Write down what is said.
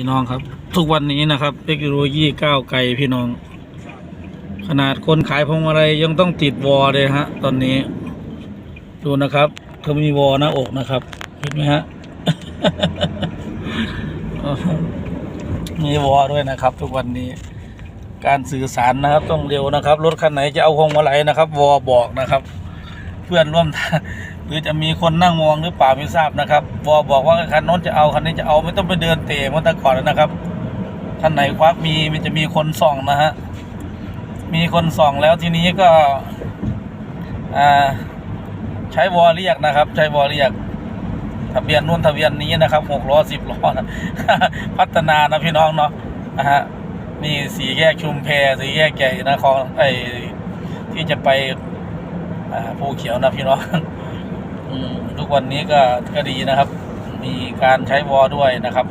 พี่น้องครับ ทุกวันนี้นะครับเทคโนโลยีก้าวไกลพี่น้อง ขนาดคนขายพวงมาลัยยังต้องติดวอเลยฮะ ตอนนี้ ดูนะครับเขามีวอหน้าอกนะครับเห็นไหมฮะมีวอด้วยนะครับ ทุกวันนี้ การสื่อสารนะครับ ต้องเร็วนะครับรถคันไหนจะเอาพวงมาลัยนะครับ วอบอกนะครับ เพื่อนร่วมทาง รือจะมีคนนั่งมองหรือเปล่าไม่ทราบนะครับวอบอกว่าคันโน้นจะเอาคันนี้จะเอาไม่ต้องไปเดินเตะมันแต่ก่อนนะครับคันไหนควักมีมันจะมีคนส่องนะฮะมีคนส่องแล้วทีนี้ก็อ่าใช้วอเรียกนะครับ ใช้วอเรียก ทะเบียนนู่นทะเบียนนี้นะครับหกล้อสิบล้อนะพัฒนานะพี่น้องเนาะนะฮะนี่สีแยกชุมแพสีแยกใหญ่นะของไอที่จะไปอ่าภูเขียวนะพี่น้อง ทุกวันนี้ก็ก็ดีนะครับ มีการใช้วอลด้วยนะครับ